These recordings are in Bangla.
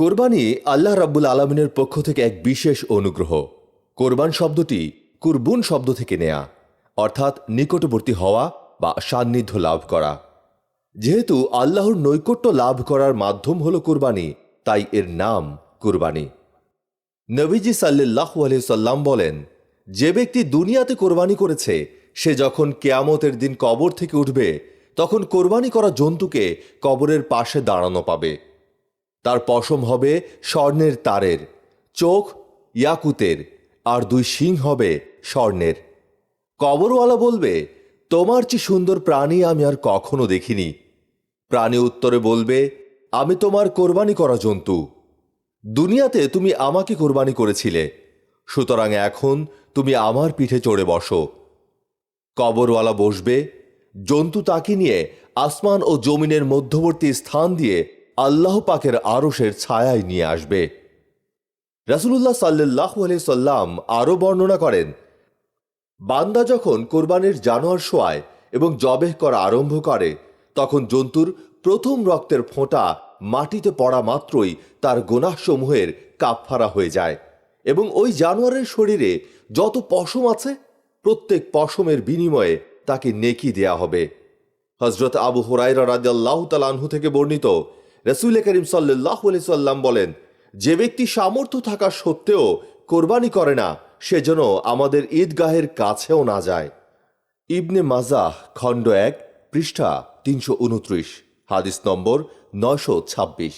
কোরবানি আল্লাহ রাব্বুল আলমিনের পক্ষ থেকে এক বিশেষ অনুগ্রহ। কোরবান শব্দটি কুরবুন শব্দ থেকে নেয়া, অর্থাৎ নিকটবর্তী হওয়া বা সান্নিধ্য লাভ করা। যেহেতু আল্লাহর নৈকট্য লাভ করার মাধ্যম হল কোরবানি, তাই এর নাম কুরবানি। নবীজি সাল্লাহ সাল্লাম বলেন, যে ব্যক্তি দুনিয়াতে কোরবানি করেছে, সে যখন কেয়ামতের দিন কবর থেকে উঠবে, তখন কোরবানি করা জন্তুকে কবরের পাশে দাঁড়ানো পাবে। তার পশম হবে স্বর্ণের তারের, চোখ ইয়াকুতের, আর দুই শিং হবে স্বর্ণের। কবরওয়ালা বলবে, তোমার চেয়ে সুন্দর প্রাণী আমি আর কখনো দেখিনি। প্রাণী উত্তরে বলবে, আমি তোমার কোরবানি করা জন্তু। দুনিয়াতে তুমি আমাকে কোরবানি করেছিলে। সুতরাং এখন তুমি আমার পিঠে চড়ে বসো। কবরওয়ালা বসবে, জন্তু তাকে নিয়ে আসমান ও জমিনের মধ্যবর্তী স্থান দিয়ে আল্লাহ পাকের আরশের ছায়ায় নিয়ে আসবে। রাসুলুল্লাহ সাল্লাহ সাল্লাম আরও বর্ণনা করেন, বান্দা যখন কোরবানির জানোয়ার শোয়ায় এবং জবেহ করা আরম্ভ করে, তখন জন্তুর প্রথম রক্তের ফোঁটা মাটিতে পড়া মাত্রই তার গোনাসমূহের কাপফারা হয়ে যায় এবং ওই জানোয়ারের শরীরে যত পশম আছে, প্রত্যেক পশমের বিনিময়ে তাকে নেকি দেয়া হবে। হজরত আবু হুরাইরা রাজ্লাহ তালাহু থেকে বর্ণিত রসুল করিম সাল্লাহ সাল্লাম বলেন, যে ব্যক্তি সামর্থ্য থাকা সত্ত্বেও কোরবানি করে না, সে যেন আমাদের ঈদগাহের কাছেও না যায়। ইবনে মাজাহ, খণ্ড এক, পৃষ্ঠা তিনশো উনত্রিশ, হাদিস নম্বর নয়শো ছাব্বিশ।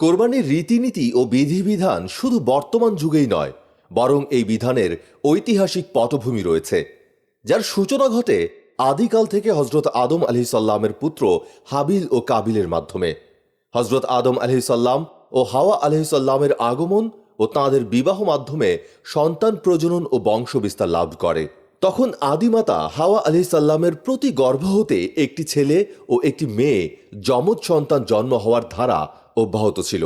কোরবানির রীতিনীতি ও বিধিবিধান শুধু বর্তমান যুগেই নয়, বরং এই বিধানের ঐতিহাসিক পটভূমি রয়েছে, যার সূচনা ঘটে আদিকাল থেকে হজরত আদম আলি সাল্লামের পুত্র হাবিল ও কাবিলের মাধ্যমে। হজরত আদম আলহি সাল্লাম ও হাওয়া আলহি সাল্লামের আগমন ও তাঁদের বিবাহ মাধ্যমে সন্তান প্রজনন ও বংশবিস্তার লাভ করে। তখন আদিমাতা হাওয়া আলি সাল্লামের প্রতি গর্ভ হতে একটি ছেলে ও একটি মেয়ে যমজ সন্তান জন্ম হওয়ার ধারা অব্যাহত ছিল।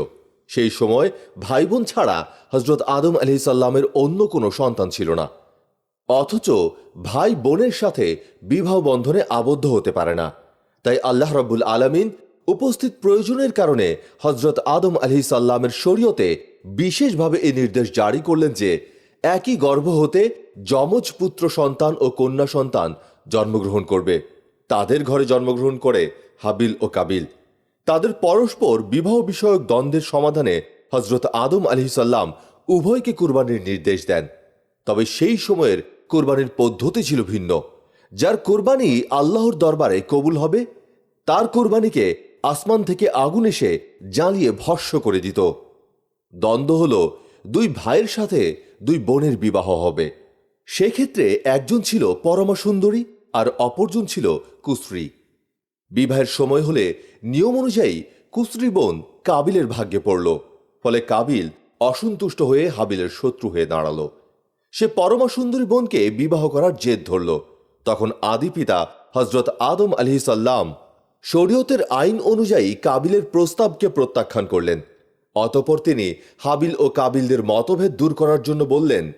সেই সময় ভাই বোন ছাড়া হজরত আদম আলি সাল্লামের অন্য কোনো সন্তান ছিল না। অথচ ভাই বোনের সাথে বিবাহ বন্ধনে আবদ্ধ হতে পারে না। তাই আল্লাহ রব্বুল আলমিন উপস্থিত প্রয়োজনের কারণে হজরত আদম আলি সাল্লামের শরীয়তে বিশেষভাবে এই নির্দেশ জারি করলেন যে, একই গর্ভ হতে যমজ পুত্র সন্তান ও কন্যা সন্তান জন্মগ্রহণ করবে। তাদের ঘরে জন্মগ্রহণ করে হাবিল ও কাবিল। তাদের পরস্পর বিবাহ বিষয়ক দ্বন্দ্বের সমাধানে হজরত আদম আলি সাল্লাম উভয়কে কুরবানির নির্দেশ দেন। তবে সেই সময়ের কোরবানির পদ্ধতি ছিল ভিন্ন। যার কোরবানি আল্লাহর দরবারে কবুল হবে, তার কোরবানিকে আসমান থেকে আগুন এসে জ্বালিয়ে ভস্য করে দিত। দ্বন্দ্ব হল, দুই ভাইয়ের সাথে দুই বোনের বিবাহ হবে। সেক্ষেত্রে একজন ছিল পরমা সুন্দরী আর অপরজন ছিল কুশ্রী বিবাহের সময় হলে নিয়ম অনুযায়ী কুশ্রী বোন কাবিলের ভাগ্যে পড়ল, ফলে কাবিল অসন্তুষ্ট হয়ে হাবিলের শত্রু হয়ে দাঁড়াল। সে পরমা সুন্দরী বোনকে বিবাহ করার জেদ ধরল। তখন আদি পিতা হজরত আদম আলহি সাল্লাম শরীয়তের আইন অনুযায়ী কাবিলের প্রস্তাবকে প্রত্যাখ্যান করলেন। অতপর তিনি হাবিল ও কাবিলদের মতভেদ দূর করার জন্য বললেন,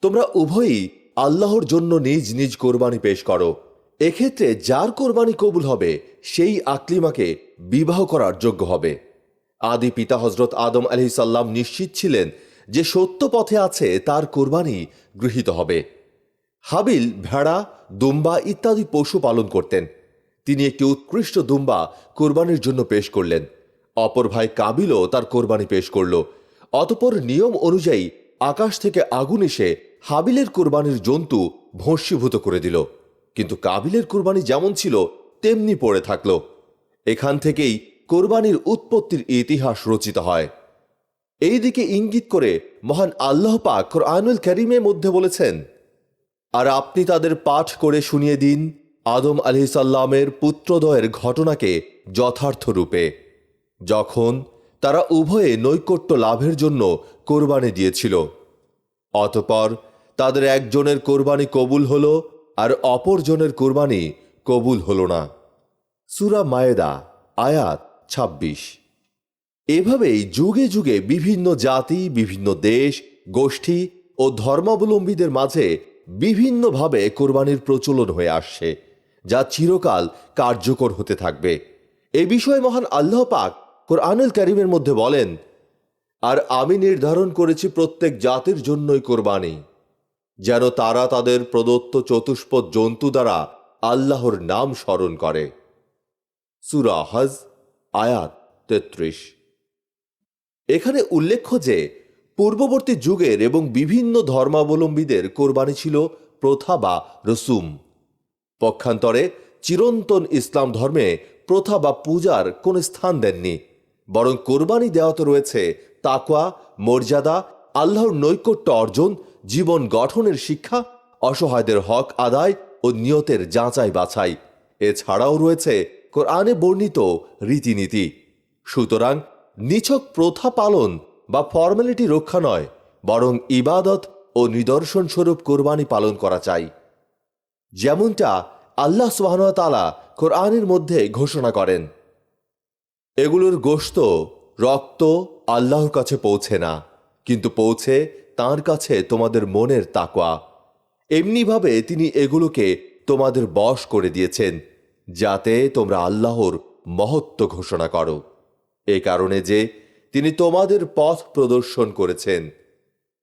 তোমরা উভয়ই আল্লাহর জন্য নিজ নিজ কোরবানি পেশ করো। এক্ষেত্রে যার কোরবানি কবুল হবে, সেই আকলিমাকে বিবাহ করার যোগ্য হবে। আদি পিতা হজরত আদম আলি সাল্লাম নিশ্চিত ছিলেন যে সত্য পথে আছে, তার কোরবানি গৃহীত হবে। হাবিল, ভেড়া, দুম্বা ইত্যাদি পশু পালন করতেন। তিনি একটি উৎকৃষ্ট দুম্বা কোরবানির জন্য পেশ করলেন। অপর ভাই কাবিলও তার কোরবানি পেশ করল। অতপর নিয়ম অনুযায়ী আকাশ থেকে আগুন এসে হাবিলের কোরবানির জন্তু ভস্মীভূত করে দিল। কিন্তু কাবিলের কোরবানি যেমন ছিল, তেমনি পড়ে থাকল। এখান থেকেই কোরবানির উৎপত্তির ইতিহাস রচিত হয়। এই দিকে ইঙ্গিত করে মহান আল্লাহ পাক কোরআনুল করিমের মধ্যে বলেছেন, আর আপনি তাদের পাঠ করে শুনিয়ে দিন আদম আলি সাল্লামের পুত্রদয়ের ঘটনাকে যথার্থ রূপে, যখন তারা উভয়ে নৈকট্য লাভের জন্য কোরবানি দিয়েছিল, অতপর তাদের একজনের কোরবানি কবুল হল আর অপরজনের কোরবানি কবুল হল না। সুরা মায়েদা, আয়াত ২৬ এভাবেই যুগে যুগে বিভিন্ন জাতি, বিভিন্ন দেশ, গোষ্ঠী ও ধর্মাবলম্বীদের মাঝে বিভিন্নভাবে কোরবানির প্রচলন হয়ে আসছে। যা চিরকাল কার্যকর হতে থাকবে। এ বিষয়ে মহান আল্লাহ পাক কোরআনুল করিমের মধ্যে বলেন, আর আমি নির্ধারণ করেছি প্রত্যেক জাতির জন্যই কোরবানি, যেন তারা তাদের প্রদত্ত চতুষ্পদ জন্তু দ্বারা আল্লাহর নাম স্মরণ করে। সুরা হজ, আয়াত তেত্রিশ। এখানে উল্লেখ্য যে, পূর্ববর্তী যুগের এবং বিভিন্ন ধর্মাবলম্বীদের কোরবানি ছিল প্রথা বা রসুম। পক্ষান্তরে চিরন্তন ইসলাম ধর্মে প্রথা বা পূজার কোন স্থান দেননি। বরং কোরবানি দেওয়াতে রয়েছে, তাকওয়া, মর্যাদা, আল্লাহর নৈকট্য অর্জন, জীবন গঠনের শিক্ষা, অসহায়দের হক আদায় ও নিয়তের যাচাই বাছাই। এছাড়াও রয়েছে কোরআনে বর্ণিত রীতিনীতি। সুতরাং নিছক প্রথা পালন বা ফর্মালিটি রক্ষা নয়, বরং ইবাদত ও নিদর্শনস্বরূপ কোরবানি পালন করা চাই। যেমনটা আল্লাহ সুবাহতালা কোরআনের মধ্যে ঘোষণা করেন। এগুলোর গোশত রক্ত আল্লাহর কাছে পৌঁছে না, কিন্তু পৌঁছে তার কাছে তোমাদের মনের তাকোয়া এমনিভাবে তিনি এগুলোকে তোমাদের বশ করে দিয়েছেন, যাতে তোমরা আল্লাহর মহত্ব ঘোষণা করো। এ কারণে যে তিনি তোমাদের পথ প্রদর্শন করেছেন।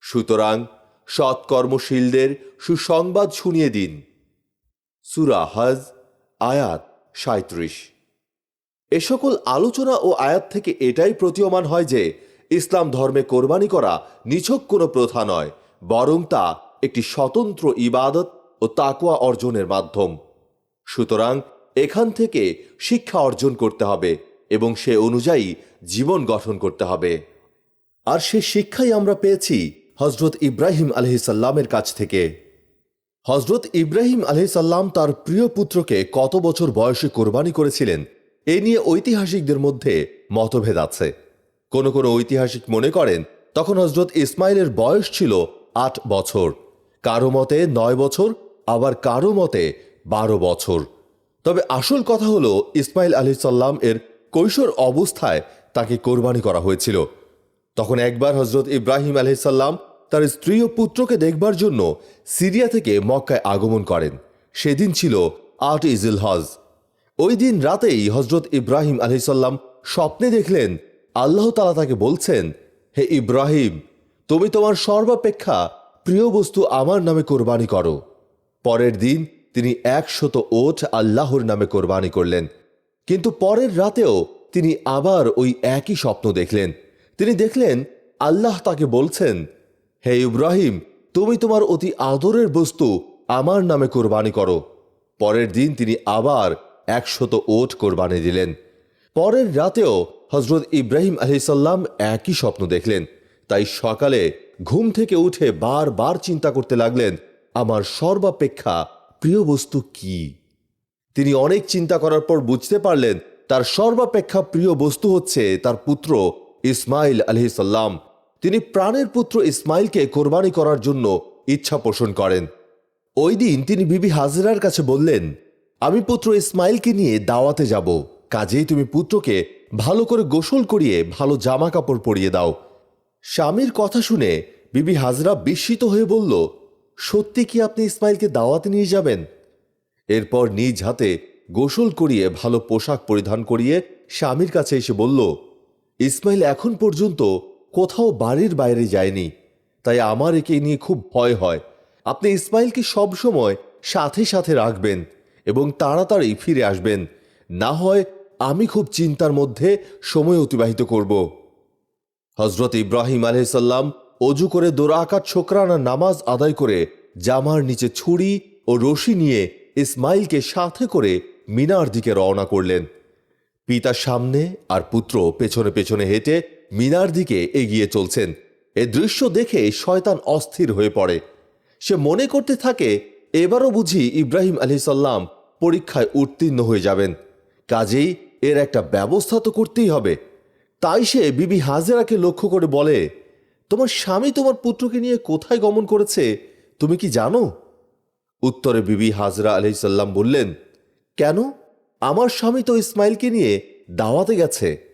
সুতরাং সৎকর্মশীলদের সুসংবাদ শুনিয়ে দিন। সুরা হজ, আয়াত সাঁত্রিশ এ সকল আলোচনা ও আয়াত থেকে এটাই প্রতীয়মান হয় যে, ইসলাম ধর্মে কোরবানি করা নিছক কোনো প্রথা নয়, বরং তা একটি স্বতন্ত্র ইবাদত ও তাকুয়া অর্জনের মাধ্যম। সুতরাং এখান থেকে শিক্ষা অর্জন করতে হবে এবং সে অনুযায়ী জীবন গঠন করতে হবে। আর সে শিক্ষাই আমরা পেয়েছি হজরত ইব্রাহিম আলহিসাল্লামের কাছ থেকে। হজরত ইব্রাহিম আলহিসাল্লাম তার প্রিয় পুত্রকে কত বছর বয়সে কোরবানি করেছিলেন, এ নিয়ে ঐতিহাসিকদের মধ্যে মতভেদ আছে। কোন কোন ঐতিহাসিক মনে করেন, তখন হজরত ইসমাইলের বয়স ছিল আট বছর। কারও মতে নয় বছর, আবার কারও মতে বারো বছর। তবে আসল কথা হলো, ইসমাইল আলী সাল্লাম এর কৈশোর অবস্থায় তাকে কোরবানি করা হয়েছিল। তখন একবার হজরত ইব্রাহিম আলহিসাল্লাম তার স্ত্রী ও পুত্রকে দেখবার জন্য সিরিয়া থেকে মক্কায় আগমন করেন। সেদিন ছিল আট ইজিল হজ। ওই দিন রাতেই হজরত ইব্রাহিম আলহিসাল্লাম স্বপ্নে দেখলেন, আল্লাহ তালা তাকে বলছেন, হে ইব্রাহিম, তুমি তোমার সর্বাপেক্ষা প্রিয় বস্তু আমার নামে কোরবানি করো। পরের দিন তিনি একশত ওঠ আল্লাহর নামে কোরবানি করলেন। কিন্তু পরের রাতেও তিনি আবার ওই একই স্বপ্ন দেখলেন। তিনি দেখলেন, আল্লাহ তাকে বলছেন হে ইব্রাহিম, তুমি তোমার অতি আদরের বস্তু আমার নামে কোরবানি করো। পরের দিন তিনি আবার একশত ওট কোরবানি দিলেন। পরের রাতেও হজরত ইব্রাহিম আলহিসাল্লাম একই স্বপ্ন দেখলেন। তাই সকালে ঘুম থেকে উঠে বারবার চিন্তা করতে লাগলেন, আমার সর্বাপেক্ষা প্রিয় বস্তু কি? তিনি অনেক চিন্তা করার পর বুঝতে পারলেন, তার সর্বাপেক্ষা প্রিয় বস্তু হচ্ছে তার পুত্র ইসমাইল আলহিসাল্লাম তিনি প্রাণের পুত্র ইসমাইলকে কোরবানি করার জন্য ইচ্ছা পোষণ করেন। ওই দিন তিনি বিবি হাজরার কাছে বললেন, আমি পুত্র ইসমাইলকে নিয়ে দাওয়াতে যাব। কাজেই তুমি পুত্রকে ভালো করে গোসল করিয়ে ভালো জামা কাপড় পরিয়ে দাও। স্বামীর কথা শুনে বিবি হাজরা বিস্মিত হয়ে বলল, সত্যি কি আপনি ইসমাইলকে দাওয়াতে নিয়ে যাবেন? এরপর নিজ হাতে গোসল করিয়ে ভালো পোশাক পরিধান করিয়ে স্বামীর কাছে এসে বলল, ইসমাইল এখন পর্যন্ত কোথাও বাড়ির বাইরে যায়নি। তাই আমার একে নিয়ে খুব ভয় হয়। আপনি ইসমাইলকে সবসময় সাথে সাথে রাখবেন এবং তাড়াতাড়ি ফিরে আসবেন। না হয় আমি খুব চিন্তার মধ্যে সময় অতিবাহিত করব। হজরত ইব্রাহিম আলহিসাল্লাম অজু করে দোরাকাত ছোকরানা নামাজ আদায় করে জামার নিচে ছুরি ও রশি নিয়ে ইসমাইলকে সাথে করে মিনার দিকে রওনা করলেন। পিতা সামনে আর পুত্র পেছনে পেছনে হেঁটে মিনার দিকে এগিয়ে চলছেন। এ দৃশ্য দেখে শয়তান অস্থির হয়ে পড়ে। সে মনে করতে থাকে, এবারও বুঝি ইব্রাহিম আলি সাল্লাম পরীক্ষায় উত্তীর্ণ হয়ে যাবেন। কাজেই এর একটা ব্যবস্থা তো করতেই হবে। তাই সে বিবি হাজেরাকে লক্ষ্য করে বলে, তোমার স্বামী তোমার পুত্রকে নিয়ে কোথায় গমন করেছে, তুমি কি জানো? উত্তরে বিবি হাজরা আলহিসাল্লাম বললেন, কেন? আমার স্বামী তো ইসমাইলকে নিয়ে দাওয়াতে গেছে।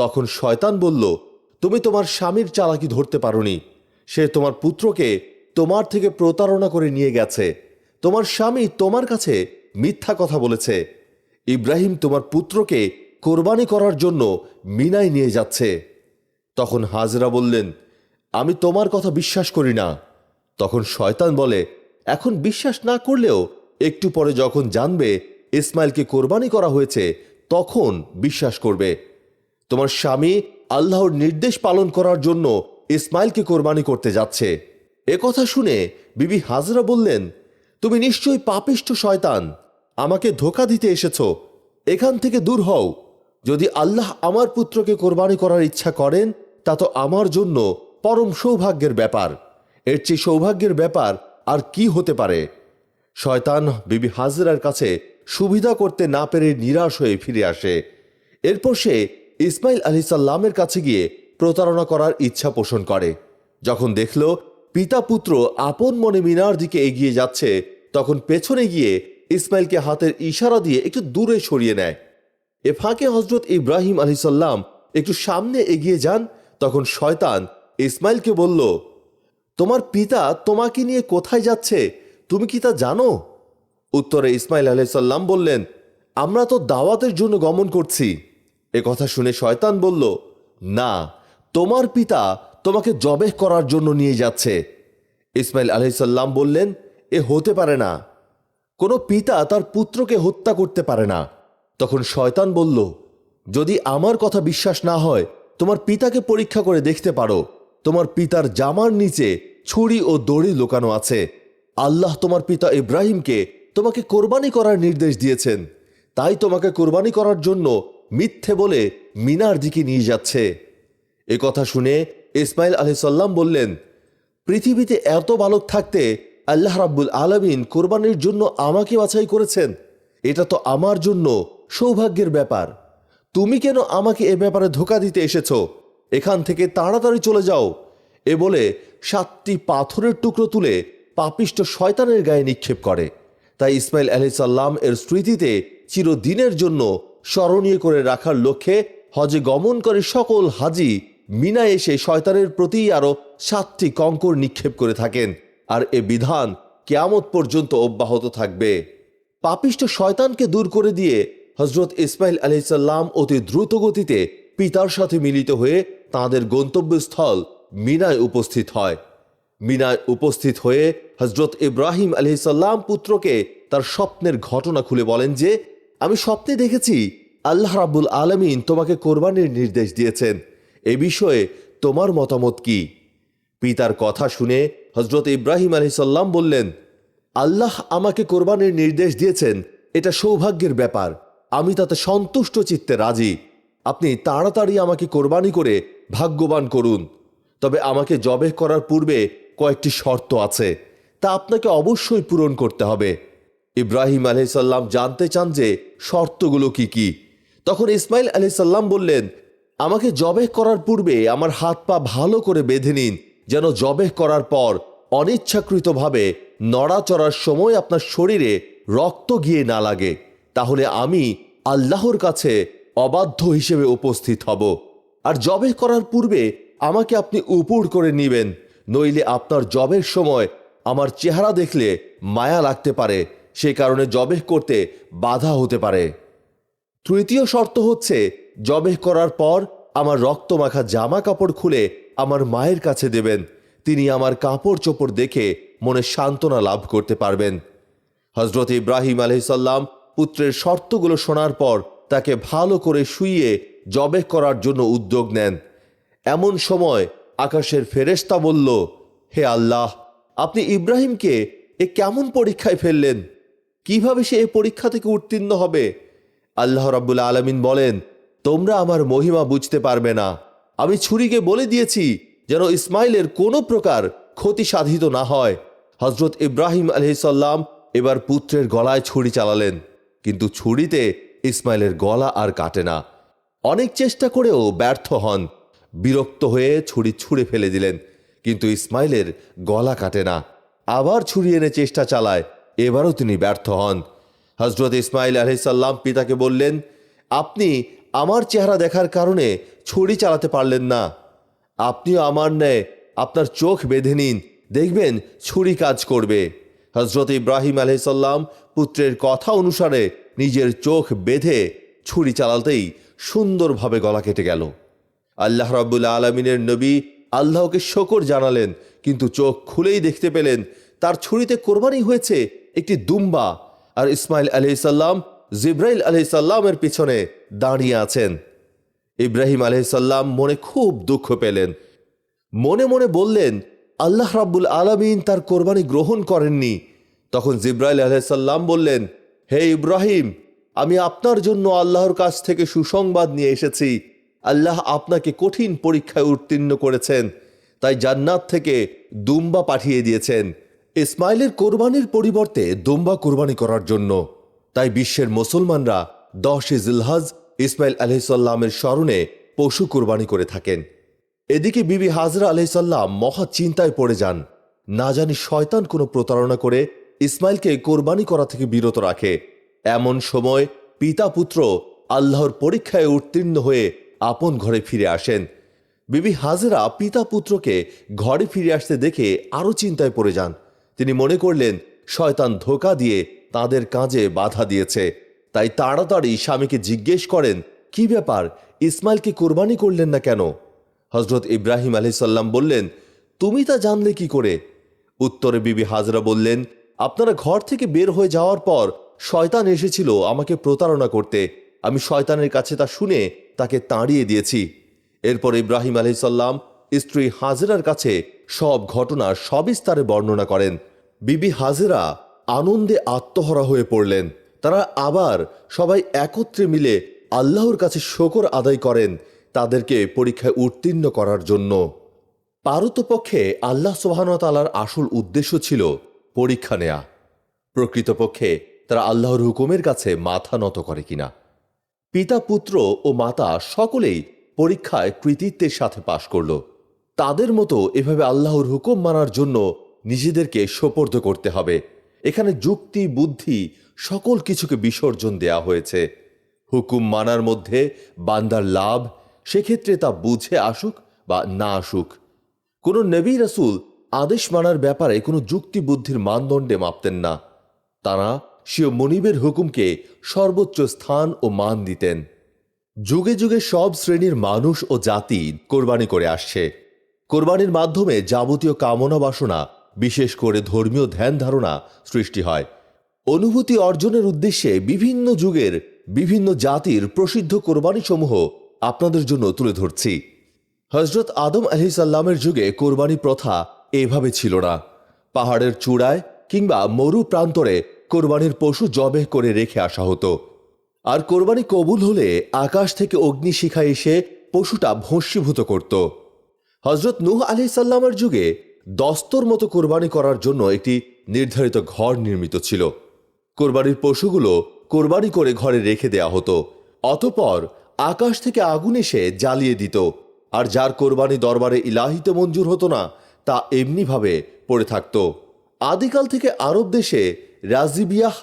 তখন শয়তান বলল, তুমি তোমার স্বামীর চালাকি ধরতে পারোনি। সে তোমার পুত্রকে তোমার থেকে প্রতারণা করে নিয়ে গেছে। তোমার স্বামী তোমার কাছে মিথ্যা কথা বলেছে। ইব্রাহিম তোমার পুত্রকে কোরবানি করার জন্য মিনায় নিয়ে যাচ্ছে। তখন হাজরা বললেন, আমি তোমার কথা বিশ্বাস করি না। তখন শয়তান বলে, এখন বিশ্বাস না করলেও একটু পরে যখন জানবে ইসমাইলকে কোরবানি করা হয়েছে, তখন বিশ্বাস করবে। তোমার স্বামী আল্লাহর নির্দেশ পালন করার জন্য ইসমাইলকে কোরবানি করতে যাচ্ছে। এ কথা শুনে বিবি হাজরা বললেন, তুমি নিশ্চয়ই পাপিষ্ঠ শয়তান। আমাকে ধোকা দিতে এসেছ। এখান থেকে দূর হও। যদি আল্লাহ আমার পুত্রকে কোরবানি করার ইচ্ছা করেন, তা তো আমার জন্য পরম সৌভাগ্যের ব্যাপার। এর চেয়ে সৌভাগ্যের ব্যাপার আর কি হতে পারে? শয়তান বিবি হাজরার কাছে সুবিধা করতে না পেরে নিরাশ হয়ে ফিরে আসে। এরপর সে ইসমাইল আলী সাল্লামের কাছে গিয়ে প্রতারণা করার ইচ্ছা পোষণ করে। যখন দেখল পিতা পুত্র আপন মনে মিনার দিকে এগিয়ে যাচ্ছে, তখন পেছনে গিয়ে ইসমাইলকে হাতের ইশারা দিয়ে একটু দূরে সরিয়ে নেয়। এ ফাঁকে হজরত ইব্রাহিম আলী সাল্লাম একটু সামনে এগিয়ে যান, তখন শয়তান ইসমাইলকে বলল, তোমার পিতা তোমাকে নিয়ে কোথায় যাচ্ছে? তুমি কি তা জানো? উত্তরে ইসমাইল আলাইসাল্লাম বললেন, আমরা তো দাওয়াতের জন্য গমন করছি। এ কথা শুনে শয়তান বলল, না, তোমার পিতা তোমাকে জবেহ করার জন্য নিয়ে যাচ্ছে। ইসমাইল আলাইসাল্লাম বললেন, এ হতে পারে না। কোনো পিতা তার পুত্রকে হত্যা করতে পারে না। তখন শয়তান বলল, যদি আমার কথা বিশ্বাস না হয়, তোমার পিতাকে পরীক্ষা করে দেখতে পারো। তোমার পিতার জামার নিচে ছুরি ও দড়ি লুকানো আছে। আল্লাহ তোমার পিতা ইব্রাহিমকে তোমাকে কোরবানি করার নির্দেশ দিয়েছেন। তাই তোমাকে কোরবানি করার জন্য মিথ্যে বলে মিনার দিকে নিয়ে যাচ্ছে। এ কথা শুনে ইসমাইল আলাইসাল্লাম বললেন, পৃথিবীতে এত বালক থাকতে আল্লাহ রাব্বুল আলমিন কোরবানির জন্য আমাকে বাছাই করেছেন। এটা তো আমার জন্য সৌভাগ্যের ব্যাপার। তুমি কেন আমাকে এ ব্যাপারে ধোকা দিতে এসেছ? এখান থেকে তাড়াতাড়ি চলে যাও। এ বলে সাতটি পাথরের টুকরো তুলে পাপিষ্ট শয়তানের গায়ে নিক্ষেপ করে। তাই ইসমাইল আলি সাল্লাম এর স্মৃতিতে চিরদিনের জন্য স্মরণীয় করে রাখার লক্ষ্যে হজে গমন করে সকল হাজি মিনা এসে শয়তানের প্রতি আরও সাতটি কঙ্কর নিক্ষেপ করে থাকেন, আর এ বিধান কেয়ামত পর্যন্ত অব্যাহত থাকবে। পাপিষ্ট শয়তানকে দূর করে দিয়ে হজরত ইসমাইল আলাইসাল্লাম অতি দ্রুত গতিতে পিতার সাথে মিলিত হয়ে তাঁদের গন্তব্যস্থল মিনায় উপস্থিত হয়। মিনায় উপস্থিত হয়ে হজরত ইব্রাহিম আলহিসাল্লাম পুত্রকে তার স্বপ্নের ঘটনা খুলে বলেন যে আমি স্বপ্নে দেখেছি আল্লাহ রাব্বুল আলমিন তোমাকে কোরবানির নির্দেশ দিয়েছেন। এ বিষয়ে তোমার মতামত কি? পিতার কথা শুনে হজরত ইব্রাহিম আলহিসাল্লাম বললেন, আল্লাহ আমাকে কোরবানির নির্দেশ দিয়েছেন, এটা সৌভাগ্যের ব্যাপার। আমি তাতে সন্তুষ্ট চিত্তে রাজি। আপনি তাড়াতাড়ি আমাকে কোরবানি করে ভাগ্যবান করুন। তবে আমাকে জবে করার পূর্বে কয়েকটি শর্ত আছে, তা আপনাকে অবশ্যই পূরণ করতে হবে। ইব্রাহিম আলহিসাল্লাম জানতে চান যে শর্তগুলো কি কি? তখন ইসমাইল আলহিসাল্লাম বললেন, আমাকে জবেহ করার পূর্বে আমার হাত পা ভালো করে বেঁধে নিন, যেন জবেহ করার পর অনিচ্ছাকৃতভাবে নড়াচড়ার সময় আপনার শরীরে রক্ত গিয়ে না লাগে। তাহলে আমি আল্লাহর কাছে অবাধ্য হিসেবে উপস্থিত হব। আর জবেহ করার পূর্বে আমাকে আপনি উপুড় করে নিবেন, নইলে আপনার জবের সময় আমার চেহারা দেখলে মায়া লাগতে পারে। সে কারণে জবেহ করতে বাধা হতে পারে। তৃতীয় শর্ত হচ্ছে, জবেহ করার পর আমার রক্তমাখা জামা কাপড় খুলে আমার মায়ের কাছে দেবেন। তিনি আমার কাপড় চোপড় দেখে মনে সান্ত্বনা লাভ করতে পারবেন। হজরত ইব্রাহিম আলহিসাল্লাম পুত্রের শর্তগুলো শোনার পর তাকে ভালো করে শুইয়ে জবেহ করার জন্য উদ্যোগ নেন। এমন সময় আকাশের ফেরেশতা বলল, হে আল্লাহ, আপনি ইব্রাহিমকে এ কেমন পরীক্ষায় ফেললেন? কীভাবে সে এ পরীক্ষা থেকে উত্তীর্ণ হবে? আল্লাহ রাব্বুল আলমিন বলেন, তোমরা আমার মহিমা বুঝতে পারবে না। আমি ছুরিকে বলে দিয়েছি যেন ইসমাইলের কোনো প্রকার ক্ষতি সাধিত না হয়। হজরত ইব্রাহিম আলহিসাল্লাম এবার পুত্রের গলায় ছুরি চালালেন। কিন্তু ছুরিতে ইসমাইলের গলা আর কাটে না। অনেক চেষ্টা করেও ব্যর্থ হন। বিরক্ত হয়ে ছুরি ছুঁড়ে ফেলে দিলেন। কিন্তু ইসমাইলের গলা কাটে না। আবার ছুরি এনে চেষ্টা চালায়। এবারও তিনি ব্যর্থ হন। হজরত ইসমাইল আলহিসাল্লাম পিতাকে বললেন, আপনি আমার চেহারা দেখার কারণে ছুরি চালাতে পারলেন না। আপনিও আমার ন্যায় আপনার চোখ বেঁধে নিন, দেখবেন ছুরি কাজ করবে। হজরত ইব্রাহিম আলহিসাল্লাম পুত্রের কথা অনুসারে নিজের চোখ বেঁধে ছুরি চালাতেই সুন্দরভাবে গলা কেটে গেল। আল্লাহ রাব্বুল আলমিনের নবী আল্লাহকে শকর জানালেন, কিন্তু চোখ খুলেই দেখতে পেলেন, তার ছুরিতে কোরবানি হয়েছে একটি দুম্বা আর ইসমাইল আলহিসাল্লাম জিব্রাইল আলহিসাল্লামের পিছনে দাঁড়িয়ে আছেন। ইব্রাহিম আলহিসাল্লাম মনে খুব দুঃখ পেলেন। মনে মনে বললেন, আল্লাহ রাব্বুল আলমিন তার কোরবানি গ্রহণ করেননি। তখন জিব্রাইল আলহিসাল্লাম বললেন, হে ইব্রাহিম, আমি আপনার জন্য আল্লাহর কাছ থেকে সুসংবাদ নিয়ে এসেছি। আল্লাহ আপনাকে কঠিন পরীক্ষায় উত্তীর্ণ করেছেন, তাই জান্নাত থেকে দুম্বা পাঠিয়ে দিয়েছেন। ইসমাইলের কোরবানির পরিবর্তে দুম্বা কোরবানি করার জন্য। তাই বিশ্বের মুসলমানরা দশে জিলহাজ ইসমাইল আলহিসাল্লামের স্মরণে পশু কোরবানি করে থাকেন। এদিকে বিবি হাজরা আলহিসাল্লাম মহা চিন্তায় পড়ে যান। না জানি শয়তান কোনো প্রতারণা করে ইসমাইলকে কোরবানি করা থেকে বিরত রাখে। এমন সময় পিতা পুত্র আল্লাহর পরীক্ষায় উত্তীর্ণ হয়ে আপন ঘরে ফিরে আসেন। বিবি হাজরা পিতা পুত্রকে ঘরে ফিরে আসতে দেখে আরও চিন্তায় পড়ে যান। তিনি মনে করলেন, শয়তান ধোকা দিয়ে তাদের কাজে বাধা দিয়েছে। তাই তাড়াতাড়ি স্বামীকে জিজ্ঞেস করেন, কি ব্যাপার? ইসমাইলকে কোরবানি করলেন না কেন? হজরত ইব্রাহিম আলি সাল্লাম বললেন, তুমি তা জানলে কি করে? উত্তরে বিবি হাজরা বললেন, আপনারা ঘর থেকে বের হয়ে যাওয়ার পর শয়তান এসেছিল আমাকে প্রতারণা করতে। আমি শয়তানের কাছে তা শুনে তাকে তাড়িয়ে দিয়েছি। এরপর ইব্রাহিম আলি সাল্লাম স্ত্রী হাজরার কাছে সব ঘটনা সবিস্তারে বর্ণনা করেন। বিবি হাজেরা আনন্দে আত্মহরা হয়ে পড়লেন। তারা আবার সবাই একত্রে মিলে আল্লাহর কাছে শকর আদায় করেন তাদেরকে পরীক্ষায় উত্তীর্ণ করার জন্য। পারতপক্ষে আল্লাহ সোহানতালার আসল উদ্দেশ্য ছিল পরীক্ষা নেয়া। প্রকৃতপক্ষে তারা আল্লাহর হুকুমের কাছে মাথা নত করে কিনা। পিতা, পুত্র ও মাতা সকলেই পরীক্ষায় কৃতিত্বের সাথে পাশ করল। তাদের মতো এভাবে আল্লাহর হুকুম মানার জন্য নিজেদেরকে সোপর্দ করতে হবে। এখানে যুক্তি, বুদ্ধি সকল কিছুকে বিসর্জন দেয়া হয়েছে। হুকুম মানার মধ্যে বান্দার লাভ, সেক্ষেত্রে তা বুঝে আসুক বা না আসুক। কোনো নবী রাসুল আদেশ মানার ব্যাপারে কোনো যুক্তি, বুদ্ধির মানদণ্ডে মাপতেন না। তারা সিও মনিবের হুকুমকে সর্বোচ্চ স্থান ও মান দিতেন। যুগে যুগে সব শ্রেণির মানুষ ও জাতি কোরবানি করে আসছে। কোরবানির মাধ্যমে যাবতীয় কামনা বাসনা বিশেষ করে ধর্মীয় ধ্যান ধারণা সৃষ্টি হয়। অনুভূতি অর্জনের উদ্দেশ্যে বিভিন্ন যুগের বিভিন্ন জাতির প্রসিদ্ধ কোরবানিসমূহ আপনাদের জন্য তুলে ধরছি। হজরত আদম আলহিসাল্লামের যুগে কোরবানি প্রথা এভাবে ছিল না। পাহাড়ের চূড়ায় কিংবা মরু প্রান্তরে কোরবানির পশু জবে করে রেখে আসা হতো। আর কোরবানি কবুল হলে আকাশ থেকে অগ্নিশিখা এসে পশুটা ভস্মীভূত করত। হজরত নূহ আলি সাল্লামের যুগে দস্তর মতো কোরবানি করার জন্য একটি নির্ধারিত ঘর নির্মিত ছিল। কোরবানির পশুগুলো কোরবানি করে ঘরে রেখে দেয়া হতো। অতপর আকাশ থেকে আগুন এসে জ্বালিয়ে দিত। আর যার কোরবানি দরবারে ইলাহিতে মঞ্জুর হতো না, তা এমনিভাবে পড়ে থাকত। আদিকাল থেকে আরব দেশে রাজিবিয়াহ,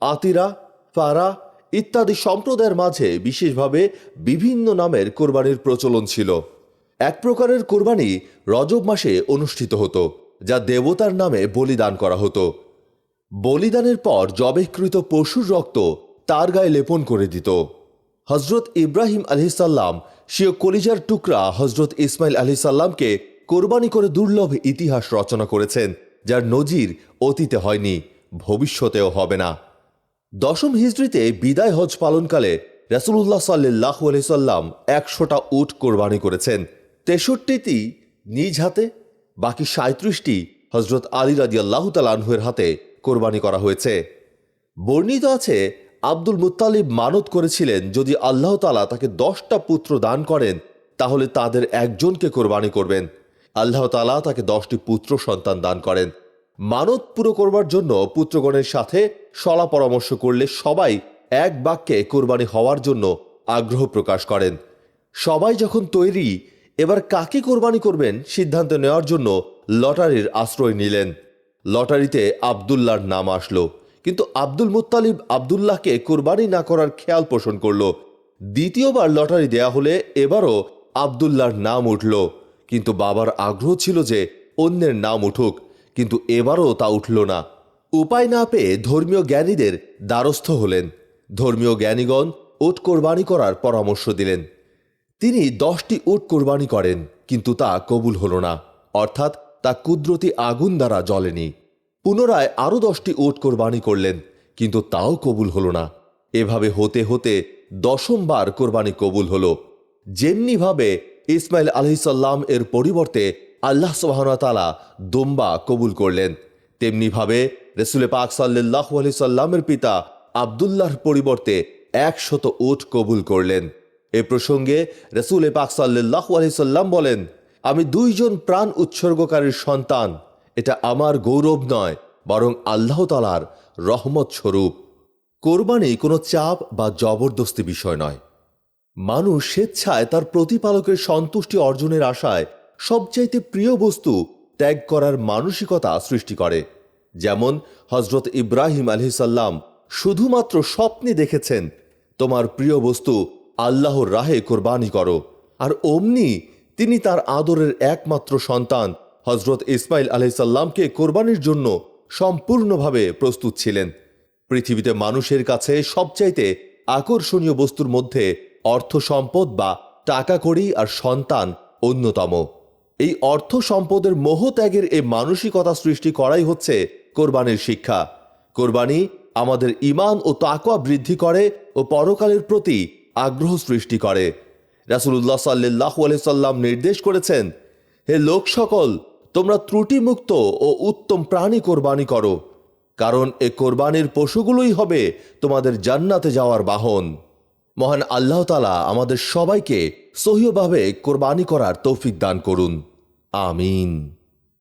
আতিরা, ফারা ইত্যাদি সম্প্রদায়ের মাঝে বিশেষভাবে বিভিন্ন নামের কোরবানির প্রচলন ছিল। এক প্রকারের কোরবানি রজব মাসে অনুষ্ঠিত হতো, যা দেবতার নামে বলিদান করা হতো। বলিদানের পর জবেকৃত পশুর রক্ত তার গায়ে লেপন করে দিত। হজরত ইব্রাহিম আলহিসাল্লাম সিও কলিজার টুকরা হজরত ইসমাইল আলহিসাল্লামকে কোরবানি করে দুর্লভ ইতিহাস রচনা করেছেন, যার নজির অতীতে হয়নি, ভবিষ্যতেও হবে না। দশম হিজড়িতে বিদায় হজ পালনকালে রাসুল্লাহ সাল্লাহ আলহিসাল্লাম একশোটা উট কোরবানি করেছেন তেষট্টিটি নিজ হাতে, বাকি সাঁত্রিশটি হজরত আলী রাজি আল্লাহ তালাহুয়ের হাতে কোরবানি করা হয়েছে। বর্ণিত আছে, আব্দুল মুত্তালিব মানত করেছিলেন যদি আল্লাহ তালা তাকে দশটা পুত্র দান করেন, তাহলে তাদের একজনকে কোরবানি করবেন। আল্লাহ তালা তাকে দশটি পুত্র সন্তান দান করেন। মানত পুরো করবার জন্য পুত্রগণের সাথে সলা পরামর্শ করলে সবাই এক বাক্যে কোরবানি হওয়ার জন্য আগ্রহ প্রকাশ করেন। সবাই যখন তৈরি এবার কাকে কোরবানি করবেন সিদ্ধান্ত নেওয়ার জন্য লটারির আশ্রয় নিলেন। লটারিতে আবদুল্লাহর নাম আসলো। কিন্তু আব্দুল মুত্তালিব আবদুল্লাহকে কোরবানি না করার খেয়াল পোষণ করল। দ্বিতীয়বার লটারি দেয়া হলে এবারও আবদুল্লাহর নাম উঠল। কিন্তু বাবার আগ্রহ ছিল যে অন্যের নাম উঠুক, কিন্তু এবারও তা উঠল না। উপায় না পেয়ে ধর্মীয় জ্ঞানীদের দ্বারস্থ হলেন। ধর্মীয় জ্ঞানীগণ ওট কোরবানি করার পরামর্শ দিলেন। তিনি দশটি উট কোরবানি করেন, কিন্তু তা কবুল হল না, অর্থাৎ তা কুদরতি আগুন দ্বারা জ্বলেনি। পুনরায় আরও দশটি উট কোরবানি করলেন, কিন্তু তাও কবুল হল না। এভাবে হতে হতে দশমবার কোরবানি কবুল হল। যেমনিভাবে ইসমাইল আলহিসাল্লাম এর পরিবর্তে আল্লাহ সুবাহতালা দোম্বা কবুল করলেন। তেমনিভাবে রসুল পাক সাল্লাহ আলি সাল্লামের পিতা আবদুল্লাহর পরিবর্তে একশত উট কবুল করলেন। এ প্রসঙ্গে রসুল পাক সাল্লাহ আলি সাল্লাম বলেন, আমি দুইজন প্রাণ উৎসর্গকারীর সন্তান। এটা আমার গৌরব নয়, বরং আল্লাহ তালার রহমত স্বরূপ। কোরবানি কোনো চাপ বা জবরদস্তি বিষয় নয়। মানুষ স্বেচ্ছায় তার প্রতিপালকের সন্তুষ্টি অর্জনের আশায় সবচাইতে প্রিয় বস্তু ত্যাগ করার মানসিকতা সৃষ্টি করে। যেমন হজরত ইব্রাহিম আলহিসাল্লাম শুধুমাত্র স্বপ্নে দেখেছেন, তোমার প্রিয় বস্তু আল্লাহর রাহে কোরবানি করো। আর অমনি তিনি তার আদরের একমাত্র সন্তান হজরত ইসমাইল আলহিসাল্লামকে কোরবানির জন্য সম্পূর্ণভাবে প্রস্তুত ছিলেন। পৃথিবীতে মানুষের কাছে সবচাইতে আকর্ষণীয় বস্তুর মধ্যে অর্থ সম্পদ বা টাকা কড়ি আর সন্তান অন্যতম। এই অর্থ সম্পদের মোহ ত্যাগের এই মানসিকতা সৃষ্টি করাই হচ্ছে কোরবানির শিক্ষা। কোরবানি আমাদের ইমান ও তাকওয়া বৃদ্ধি করে ও পরকালের প্রতি আগ্রহ সৃষ্টি করে। রাসুল্লাহ সাল্লাহ সাল্লাম নির্দেশ করেছেন, হে লোক সকল, তোমরা ত্রুটিমুক্ত ও উত্তম প্রাণী কোরবানি করো, কারণ এ কোরবানির পশুগুলোই হবে তোমাদের জান্নাতে যাওয়ার বাহন। মহান আল্লাহ তালা আমাদের সবাইকে সহিভাবে কোরবানি করার তৌফিক দান করুন। আমিন।